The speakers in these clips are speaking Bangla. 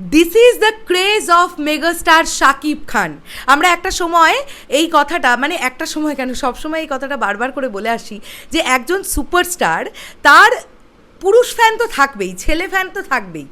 This is the craze of megastar Shakib Khan আমরা একটা সময় এই কথাটা মানে একটা সময় কেন সবসময় এই কথাটা বারবার করে বলে আসি যে একজন সুপারস্টার তার পুরুষ ফ্যান তো থাকবেই, ছেলে ফ্যান তো থাকবেই।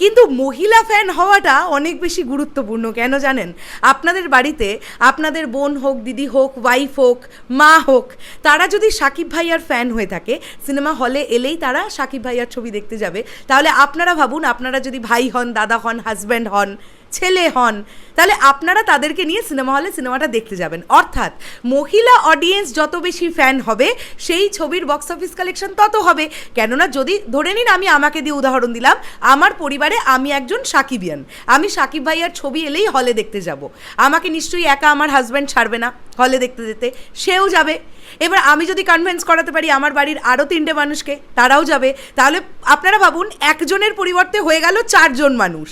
কিন্তু মহিলা ফ্যান হওয়াটা অনেক বেশি গুরুত্বপূর্ণ, কেন জানেন? আপনাদের বাড়িতে আপনাদের বোন হোক, দিদি হোক ওয়াইফ হোক, মা হোক, তারা যদি সাকিব ভাইয়ার ফ্যান হয়ে থাকে, সিনেমা হলে এলেই তারা সাকিব ভাইয়ার ছবি দেখতে যাবে। তাহলে আপনারা ভাবুন, আপনারা যদি ভাই হন, দাদা হন হাজব্যান্ড হন ছেলে হন, তাহলে আপনারা তাদেরকে নিয়ে সিনেমা হলে সিনেমাটা দেখতে যাবেন। অর্থাৎ মহিলা অডিয়েন্স যত বেশি ফ্যান হবে, সেই ছবির বক্স অফিস কালেকশন তত হবে। কেননা যদি, ধরে নিন আমি আমাকে দিয়ে উদাহরণ দিলাম, আমার পরিবারে আমি একজন সাকিবিয়ান। আমি সাকিব ভাইয়ার ছবি এলেই হলে দেখতে যাব। আমাকে নিশ্চয়ই একা আমার হাজব্যান্ড ছাড়বে না হলে দেখতে যেতে, সেও যাবে। এবার আমি যদি কনভিন্স করাতে পারি আমার বাড়ির আরও তিনটে মানুষকে, তারাও যাবে। তাহলে আপনারা ভাবুন, একজনের পরিবর্তে হয়ে গেল চারজন মানুষ।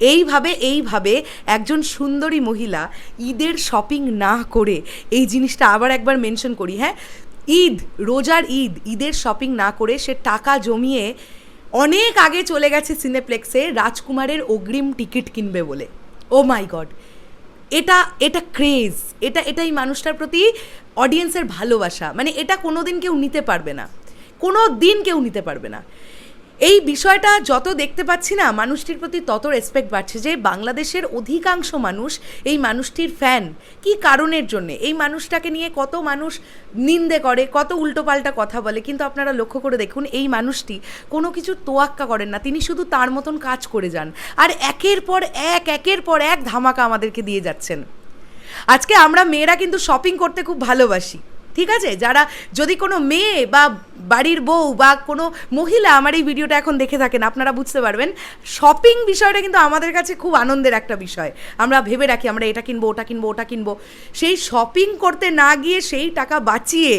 এইভাবে এইভাবে একজন সুন্দরী মহিলা ঈদের শপিং না করে এই জিনিসটা আবার একবার মেনশন করি হ্যাঁ? ঈদ, রোজার ঈদ, ঈদের শপিং না করে সে টাকা জমিয়ে অনেক আগে চলে গেছে সিনেপ্লেক্সে রাজকুমারের অগ্রিম টিকিট কিনবে বলে। ও মাই গড এটা এটা ক্রেজ এটা, এটাই মানুষটার প্রতি অডিয়েন্সের ভালোবাসা। মানে এটা কোনো দিন কেউ নিতে পারবে না। কোনো দিন কেউ নিতে পারবে না। এই বিষয়টা যত দেখতে পাচ্ছি না, মানুষটির প্রতি তত রেসপেক্ট বাড়ছে যে বাংলাদেশের অধিকাংশ মানুষ এই মানুষটির ফ্যান কি কারণের জন্যে? এই মানুষটাকে নিয়ে কত মানুষ নিন্দে করে, কত উল্টোপাল্টা কথা বলে। কিন্তু আপনারা লক্ষ্য করে দেখুন, এই মানুষটি কোনো কিছু তোয়াক্কা করেন না। তিনি শুধু তার মতন কাজ করে যান। আর একের পর এক, একের পর এক ধামাকা আমাদেরকে দিয়ে যাচ্ছেন। আজকে আমরা মেয়েরা কিন্তু শপিং করতে খুব ভালোবাসি। ঠিক আছে? যারা যদি কোনো মেয়ে বা বাড়ির বউ বা কোনো মহিলা আমার এই ভিডিওটা এখন দেখে থাকেন, আপনারা বুঝতে পারবেন শপিং বিষয়টা কিন্তু আমাদের কাছে খুব আনন্দের একটা বিষয়। আমরা ভেবে রাখি, আমরা এটা কিনবো, ওটা কিনবো ওটা কিনবো। সেই শপিং করতে না গিয়ে সেই টাকা বাঁচিয়ে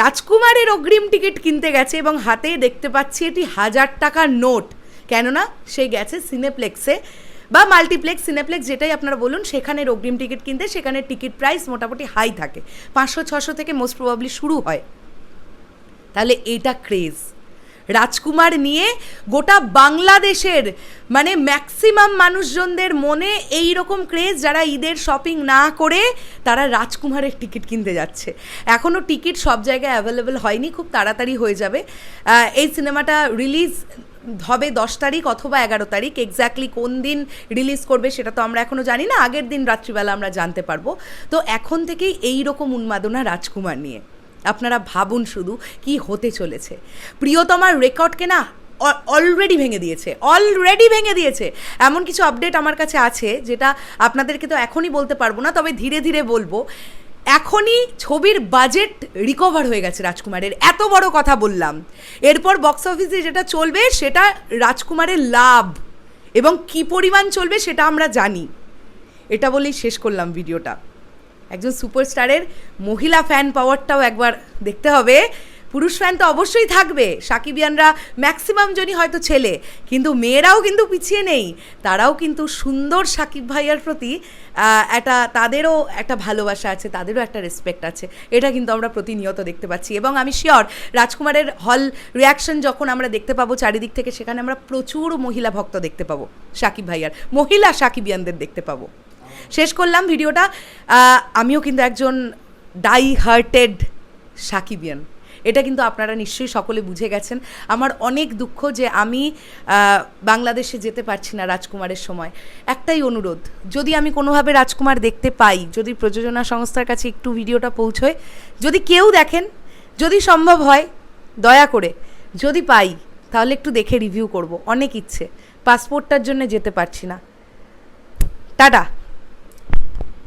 রাজকুমারের অগ্রিম টিকিট কিনতে গেছে এবং হাতে দেখতে পাচ্ছি এটি হাজার টাকার নোট। কেননা সে গেছে সিনেপ্লেক্সে বা মাল্টিপ্লেক্স, সিনেপ্লেক্স যেটাই আপনারা বলুন, সেখানে অগ্রিম টিকিট কিনতে সেখানে টিকিট প্রাইস মোটামুটি হাই থাকে। পাঁচশো, ছশো থেকে মোস্ট প্রবাবলি শুরু হয়। তাহলে এটা ক্রেজ। রাজকুমার নিয়ে গোটা বাংলাদেশের মানে ম্যাক্সিমাম মানুষজনদের মনে এই রকম ক্রেজ যারা ঈদের শপিং না করে, তারা রাজকুমারের টিকিট কিনতে যাচ্ছে। এখনও টিকিট সব জায়গায় অ্যাভেলেবেল হয়নি, খুব তাড়াতাড়ি হয়ে যাবে। এই সিনেমাটা রিলিজ হবে দশ তারিখ অথবা এগারো তারিখ এক্স্যাক্টলি কোন দিন রিলিজ করবে সেটা তো আমরা এখনও জানি না, আগের দিন রাত্রিবেলা আমরা জানতে পারব। তো এখন থেকেই এই রকম উন্মাদনা রাজকুমার নিয়ে। আপনারা ভাবুন শুধু কি হতে চলেছে। প্রিয়তমার রেকর্ডকে না অলরেডি ভেঙে দিয়েছে অলরেডি ভেঙে দিয়েছে। এমন কিছু আপডেট আমার কাছে আছে, যেটা আপনাদেরকে তো এখনই বলতে পারব না, তবে ধীরে ধীরে বলব। এখনই ছবির বাজেট রিকভার হয়ে গেছে রাজকুমারের। এত বড় কথা বললাম। এরপর বক্স অফিসে যেটা চলবে, সেটা রাজকুমারের লাভ এবং কি পরিমাণ চলবে সেটা আমরা জানি। এটা বলেই শেষ করলাম ভিডিওটা একজন সুপারস্টারের মহিলা ফ্যান পাওয়ারটাও একবার দেখতে হবে। পুরুষ ফ্যান তো অবশ্যই থাকবে। সাকিবিয়ানরা ম্যাক্সিমাম জনই হয়তো ছেলে, কিন্তু মেয়েরাও কিন্তু পিছিয়ে নেই। তারাও কিন্তু সুন্দর সাকিব ভাইয়ার প্রতি একটা তাদেরও একটা ভালোবাসা আছে, তাদেরও একটা রেসপেক্ট আছে। এটা কিন্তু আমরা প্রতিনিয়ত দেখতে পাচ্ছি। এবং আমি শিওর রাজকুমারের হল রিয়াকশন যখন আমরা দেখতে পাবো চারিদিক থেকে, সেখানে আমরা প্রচুর মহিলা ভক্ত দেখতে পাবো সাকিব ভাইয়ার। মহিলা সাকিবিয়ানদের দেখতে পাবো। শেষ করলাম ভিডিওটা। আমিও কিন্তু একজন ডাই হার্টেড সাকিবিয়ান। এটা কিন্তু আপনারা নিশ্চয়ই সকলে বুঝে গেছেন। আমার অনেক দুঃখ যে আমি বাংলাদেশে যেতে পারছি না রাজকুমারের সময়। একটাই অনুরোধ, যদি আমি কোনোভাবে রাজকুমার দেখতে পাই, যদি প্রযোজনা সংস্থার কাছে একটু ভিডিওটা পৌঁছয়, যদি কেউ দেখেন, যদি সম্ভব হয়, দয়া করে, যদি পাই, তাহলে একটু দেখে রিভিউ করব, অনেক ইচ্ছে। পাসপোর্টটার জন্য যেতে পারছি না। টাটা।